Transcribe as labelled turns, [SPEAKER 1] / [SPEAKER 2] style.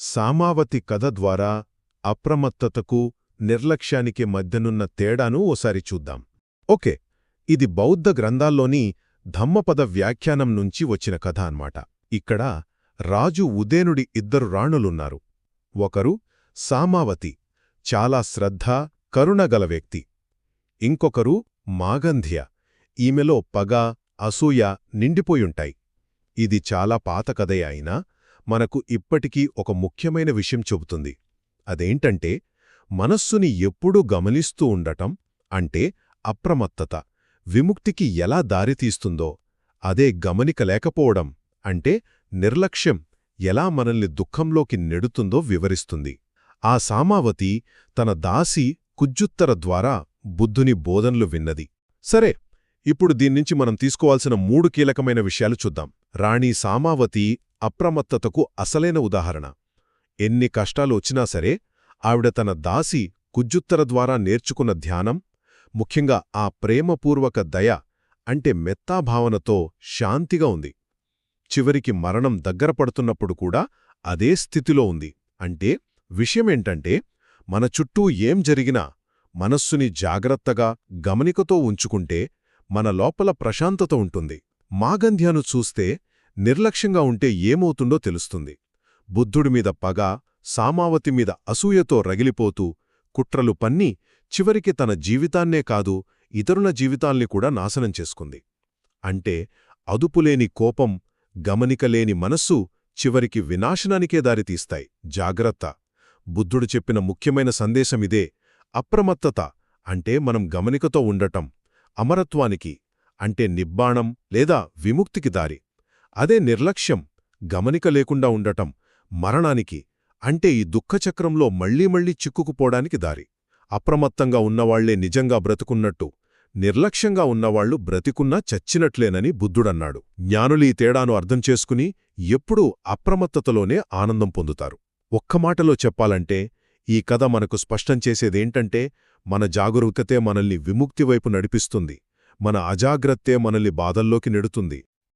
[SPEAKER 1] సామావతి కథ ద్వారా అప్రమత్తతకు నిర్లక్ష్యానికి మధ్యనున్న తేడాను ఓసారి చూద్దాం. ఓకే ఇది బౌద్ధ గ్రంథాల్లోని ధమ్మపద వ్యాఖ్యానం నుంచి వచ్చిన కథ అన్నమాట ఇక్కడ రాజు ఉదేనుడి ఇద్దరు రాణులున్నారు. ఒకరు సామావతి చాలా శ్రద్ధ కరుణగల వ్యక్తి. ఇంకొకరు మాగంధ్య ఈమెలో పగ అసూయ నిండిపోయుంటాయి. ఇది చాలా పాత కథే అయినా మనకు ఇప్పటికీ ఒక ముఖ్యమైన విషయం చెబుతుంది. అదేంటంటే మనస్సుని ఎప్పుడూ గమనిస్తూ ఉండటం అంటే అప్రమత్తత. విముక్తికి ఎలా దారితీస్తుందో అదే గమనిక లేకపోవడం అంటే నిర్లక్ష్యం ఎలా మనల్ని దుఃఖంలోకి నెడుతుందో వివరిస్తుంది. ఆ సామావతి తన దాసి కుజ్జుత్తర ద్వారా బుద్ధుని బోధనలు విన్నది. సరే ఇప్పుడు దీన్నించి మనం తీసుకోవాల్సిన మూడు కీలకమైన విషయాలు చూద్దాం. రాణి సామావతి అప్రమత్తతకు అసలైన ఉదాహరణ. ఎన్ని కష్టాలు వచ్చినా సరే ఆవిడ తన దాసి కుజ్జుత్తర ద్వారా నేర్చుకున్న ధ్యానం ముఖ్యంగా ఆ ప్రేమపూర్వక దయ అంటే మెత్తాభావనతో శాంతిగా ఉంది. చివరికి మరణం దగ్గర పడుతున్నప్పుడు కూడా అదే స్థితిలో ఉంది. అంటే విషయమేంటంటే మన చుట్టూ ఏం జరిగినా మనస్సుని జాగ్రత్తగా గమనికతో ఉంచుకుంటే మన లోపల ప్రశాంతత ఉంటుంది. మాగంధ్యాను చూస్తే నిర్లక్ష్యంగా ఉంటే ఏమవుతుందో తెలుస్తుంది. బుద్ధుడిమీద పగ సామావతి మీద అసూయతో రగిలిపోతూ కుట్రలు పన్ని చివరికి తన జీవితాన్నే కాదు ఇతరుల జీవితాల్ని కూడా నాశనం చేసుకుంది. అంటే అదుపులేని కోపం గమనికలేని మనస్సు చివరికి వినాశనానికే దారితీస్తాయి. జాగ్రత్త! బుద్ధుడు చెప్పిన ముఖ్యమైన సందేశమిదే అప్రమత్తత! అంటే మనం గమనికతో ఉండటం అమరత్వానికి అంటే నిబ్బాణం లేదా విముక్తికి దారి. అదే నిర్లక్ష్యం గమనిక లేకుండా ఉండటం మరణానికి అంటే ఈ దుఃఖచక్రంలో మళ్ళీ మళ్ళీ చిక్కుకుపోవడానికి దారి. అప్రమత్తంగా ఉన్నవాళ్ళే నిజంగా బ్రతుకున్నట్టు నిర్లక్ష్యంగా ఉన్నవాళ్ళు బ్రతికున్నా చచ్చినట్లేనని బుద్ధుడన్నాడు. జ్ఞానులీ తేడాను అర్థం చేసుకుని ఎప్పుడూ అప్రమత్తతలోనే ఆనందం పొందుతారు. ఒక్క మాటలో చెప్పాలంటే ఈ కథ మనకు స్పష్టం చేసేదేంటంటే మన జాగరూకతే మనల్ని విముక్తి వైపు నడిపిస్తుంది మన అజాగ్రత్తే మనల్ని బాధల్లోకి నెడుతుంది.